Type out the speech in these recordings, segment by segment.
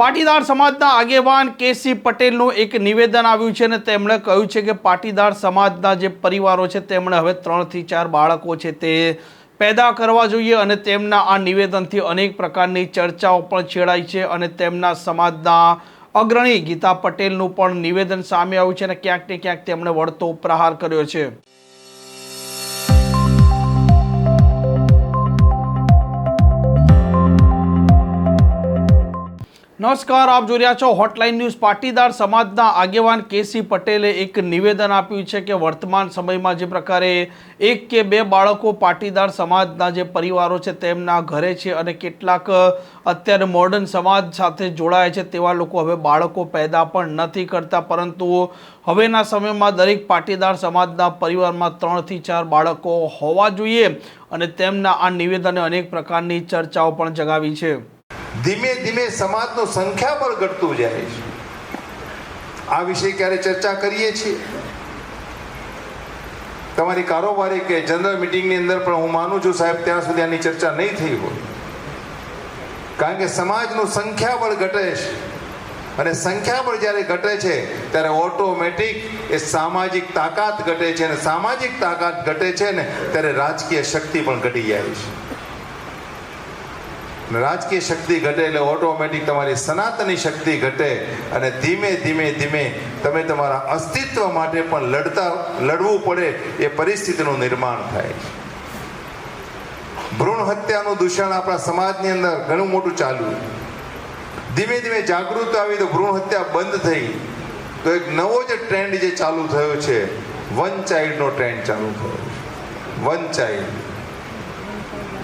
પાટીદાર સમાજના આગેવાન કેસી પટેલનું એક નિવેદન આવ્યું છે અને તેમણે કહ્યું છે કે પાટીદાર સમાજના જે પરિવારો છે, તેમણે હવે ત્રણથી ચાર બાળકો છે તે પેદા કરવા જોઈએ અને તેમના આ નિવેદનથી અનેક પ્રકારની ચર્ચાઓ પણ છેડાઈ છે અને તેમના સમાજના અગ્રણી ગીતા પટેલનું પણ નિવેદન સામે આવ્યું છે અને ક્યાંક ને ક્યાંક તેમણે વળતો પ્રહાર કર્યો છે. નમસ્કાર, આપ જોઈ રહ્યા છો હોટલાઇન ન્યૂઝ પાટીદાર સમાજના આગેવાન કેસી પટેલે એક નિવેદન આપ્યું છે કે વર્તમાન સમયમાં જે પ્રકારે એક કે બે બાળકો પાટીદાર સમાજના જે પરિવારો છે તેમના ઘરે છે અને કેટલાક અત્યારે મોડર્ન સમાજ સાથે જોડાયા છે તેવા લોકો હવે બાળકો પેદા પણ નથી કરતા. પરંતુ હવેના સમયમાં દરેક પાટીદાર સમાજના પરિવારમાં ત્રણથી ચાર બાળકો હોવા જોઈએ અને તેમના આ નિવેદને અનેક પ્રકારની ચર્ચાઓ પણ જગાવી છે. ધીમે ધીમે સમાજનું સંખ્યાબળ ઘટતું જાય છે. આ વિશે ક્યારે ચર્ચા કરીએ છીએ? તમારી કારોબારી કે જનરલ મિટિંગની અંદર પણ હું માનું છું સાહેબ, ત્યાં સુધી આની ચર્ચા નહીં થઈ હોય. કારણ કે સમાજનું સંખ્યાબળ ઘટે છે. અને સંખ્યાબળ જ્યારે ઘટે છે, ત્યારે ઓટોમેટિક એ સામાજિક તાકાત ઘટે છે. અને સામાજિક તાકાત ઘટે છે ને, ત્યારે રાજકીય શક્તિ પણ ઘટી જાય છે. રાજકીય શક્તિ ઘટે એટલે ઓટોમેટિક તમારી સનાતની શક્તિ ઘટે અને ધીમે ધીમે ધીમે તમે તમારા અસ્તિત્વ માટે પણ લડતા, લડવું પડે એ પરિસ્થિતિનું નિર્માણ થાય. ભ્રૂણ હત્યાનું દૂષણ આપણા સમાજની અંદર ઘણું મોટું ચાલ્યું ધીમે ધીમે જાગૃત આવી તો ભ્રૂણ હત્યા બંધ થઈ. તો એક નવો જ ટ્રેન્ડ જે ચાલુ થયો છે વન ચાઇલ્ડનો ટ્રેન્ડ ચાલુ થયો વન ચાઇલ્ડ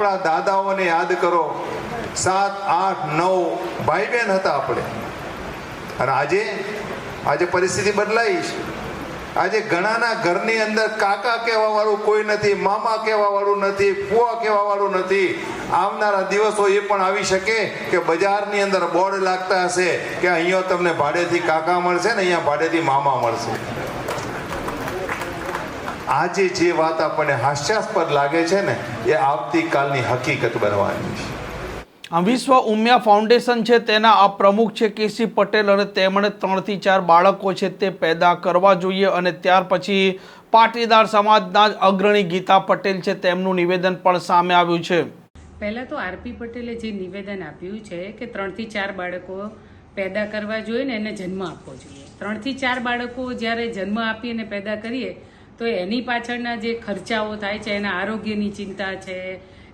આપણા દાદાઓને યાદ કરો. સાત, આઠ, નવ ભાઈ બહેન હતા આપણે. અને આજે આજે પરિસ્થિતિ બદલાઈ છે. આજે ઘણાના ઘરની અંદર કાકા કહેવા વાળું કોઈ નથી, મામા કહેવા વાળું નથી, ફુવા કહેવા વાળું નથી. આવનારા દિવસો એ પણ આવી શકે કે બજારની અંદર બોર્ડ લાગતા હશે કે અહીંયા તમને ભાડેથી કાકા મળશે ને અહીંયા ભાડેથી મામા મળશે. આજે જે વાત આપણને હાસ્યાસ્પદ લાગે છે ને એ આવતીકાલની હકીકત બનવાની છે. વિશ્વ ઉમિયા ફાઉન્ડેશન છે તેના આ પ્રમુખ છે કેસી પટેલ અને તેમણે ત્રણથી ચાર બાળકો છે તે પેદા કરવા જોઈએ અને ત્યાર પછી પાટીદાર સમાજના જ અગ્રણી ગીતા પટેલ છે તેમનું નિવેદન પણ સામે આવ્યું છે. પહેલાં તો આરપી પટેલે જે નિવેદન આપ્યું છે કે ત્રણથી ચાર બાળકો પેદા કરવા જોઈએ ને એને જન્મ આપવો જોઈએ. ત્રણથી ચાર બાળકો જ્યારે જન્મ આપી અને પેદા કરીએ તો એની પાછળના જે ખર્ચાઓ થાય છે, એના આરોગ્યની ચિંતા છે,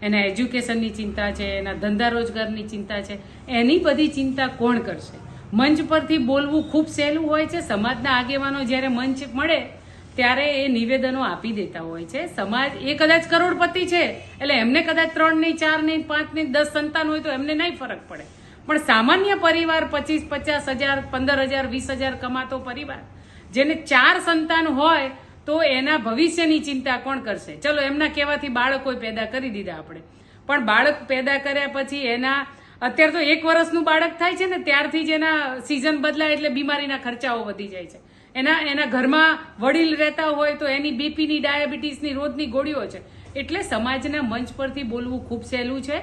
એના એજ્યુકેશનની ચિંતા છે, એના ધંધા રોજગારની ચિંતા છે, એની બધી ચિંતા કોણ કરશે? મંચ પરથી બોલવું ખૂબ સહેલું હોય છે. સમાજના આગેવાનો જ્યારે મંચ મળે, ત્યારે એ નિવેદનો આપી દેતા હોય છે. સમાજ, એ કદાચ કરોડપતિ છે, એટલે એમને કદાચ ત્રણ નહીં, ચાર નહીં, પાંચ નહીં, દસ સંતાન હોય તો એમને નહીં ફરક પડે. પણ સામાન્ય પરિવાર પચીસ, પચાસ હજાર, પંદર હજાર, વીસ હજાર કમાતો પરિવાર, જેને ચાર સંતાન હોય તો એના ભવિષ્યની ચિંતા કોણ કરશે? ચલો, એમના કહેવાથી બાળકો પેદા કરી દીધા આપણે. પણ બાળક પેદા કર્યા પછી એના, અત્યારે તો એક વર્ષનું બાળક થાય છે ને, ત્યારથી જ એના સિઝન બદલાય એટલે બીમારીના ખર્ચાઓ વધી જાય છે. એના એના ઘરમાં વડીલ રહેતા હોય તો એની બીપીની ડાયાબિટીસની, રોજની ગોળીઓ છે. એટલે સમાજના મંચ પરથી બોલવું ખૂબ સહેલું છે.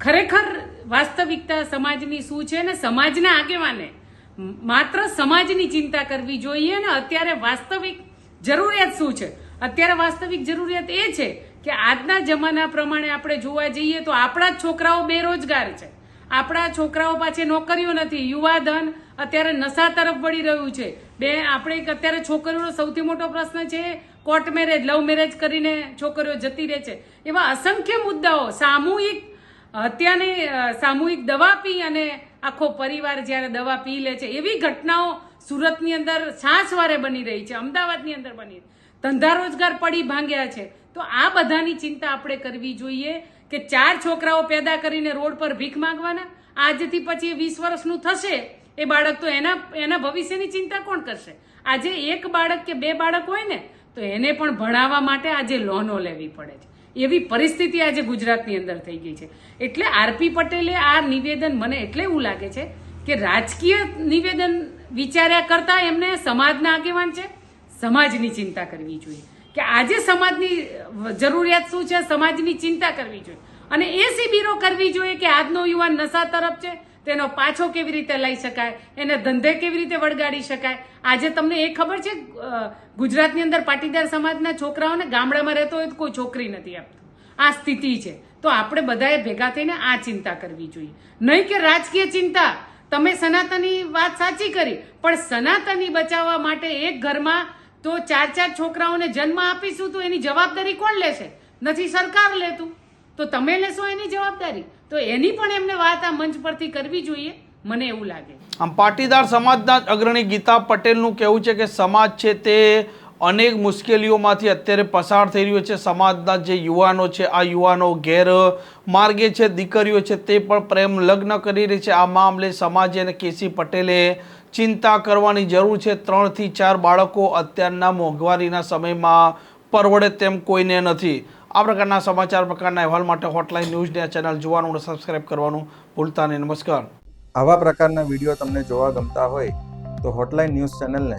ખરેખર વાસ્તવિકતા સમાજની શું છે ને, સમાજના આગેવાને માત્ર સમાજની ચિંતા કરવી જોઈએ ને, અત્યારે વાસ્તવિક જરૂરિયાત શું છે? અત્યારે વાસ્તવિક જરૂરિયાત એ છે કે આજના જમાના પ્રમાણે આપણે જોવા જઈએ તો આપણા જ છોકરાઓ બેરોજગાર છે. આપણા છોકરાઓ પાસે નોકરીઓ નથી. યુવાધન અત્યારે નશા તરફ વળી રહ્યું છે. બે, આપણે અત્યારે છોકરીઓનો સૌથી મોટો પ્રશ્ન છે, કોર્ટ મેરેજ, લવ મેરેજ કરીને છોકરીઓ જતી રહે છે. એવા અસંખ્ય મુદ્દાઓ, સામૂહિક હત્યાની સામૂહિક દવા પી અને આખો પરિવાર જ્યારે દવા પી લે છે. એવી ઘટનાઓ સુરતની અંદર છાસવારે બની રહી છે, અમદાવાદની અંદર બની ધંધા રોજગાર પડી ભાંગ્યા છે. તો આ બધાની ચિંતા આપણે કરવી જોઈએ કે ચાર છોકરાઓ પેદા કરીને રોડ પર ભીખ માંગવાના, આજથી પછી વીસ વર્ષનું થશે, એ બાળક તો એના એના ભવિષ્યની ચિંતા કોણ કરશે? આજે એક બાળક કે બે બાળક હોય ને, તો એને પણ ભણાવવા માટે આજે લોનો લેવી પડે છે. એવી પરિસ્થિતિ આજે ગુજરાતની અંદર થઈ ગઈ છે. એટલે આરપી પટેલે આ નિવેદન મને એટલે એવું લાગે છે કે રાજકીય નિવેદન વિચાર્યા કરતા એમને સમાજના આગેવાન છે. સમાજની ચિંતા કરવી જોઈએ. કે આજે સમાજની જરૂરિયાત શું છે, સમાજની ચિંતા કરવી જોઈએ. અને એ શિબિરો કરવી જોઈએ કે આજનો યુવાન નશા તરફ છે, તેનો પાછો કેવી રીતે લઈ શકાય, એને ધંધે કેવી રીતે વળગાડી શકાય. આજે તમને એ ખબર છે ગુજરાતની અંદર પાટીદાર સમાજના છોકરાઓને ગામડામાં રહેતો હોય તો કોઈ છોકરી નથી આપતું. આ સ્થિતિ છે. તો આપણે બધાએ ભેગા થઈને આ ચિંતા કરવી જોઈએ. નહીં કે રાજકીય ચિંતા તમે સનાતની વાત સાચી કરી, પણ સનાતની બચાવવા માટે એક ઘરમાં તો ચાર ચાર છોકરાઓને જન્મ આપીશું તો એની જવાબદારી કોણ લેશે? નથી સરકાર લેતું. તો તમે લેશો એની જવાબદારી? તો એની પણ એમને વાત આ મંચ પરથી કરવી જોઈએ, મને એવું લાગે. આમ પાટીદાર સમાજના અગ્રણી ગીતા પટેલનું કહેવું છે કે સમાજ છે તે અનેક મુશ્કેલીઓમાંથી અત્યારે પસાર થઈ રહ્યો છે. સમાજના જે યુવાનો છે, આ યુવાનો ગેર માર્ગે છે, દીકરીઓ છે, તે પણ પ્રેમ લગ્ન કરી રહી છે. આ મામલે સમાજે અને કેસી પટેલે ચિંતા કરવાની જરૂર છે. ત્રણથી ચાર બાળકો અત્યારના મોંઘવારીના સમયમાં પરવડે તેમ કોઈને નથી. આ પ્રકારના સમાચાર, પ્રકારના અહેવાલ માટે હોટલાઇન ન્યૂઝને આ ચેનલ જોવાનું અને સબસ્ક્રાઇબ કરવાનું ભૂલતા નહીં. નમસ્કાર. આવા પ્રકારના વીડિયો તમને જોવા ગમતા હોય તો હોટલાઇન ન્યૂઝ ચેનલને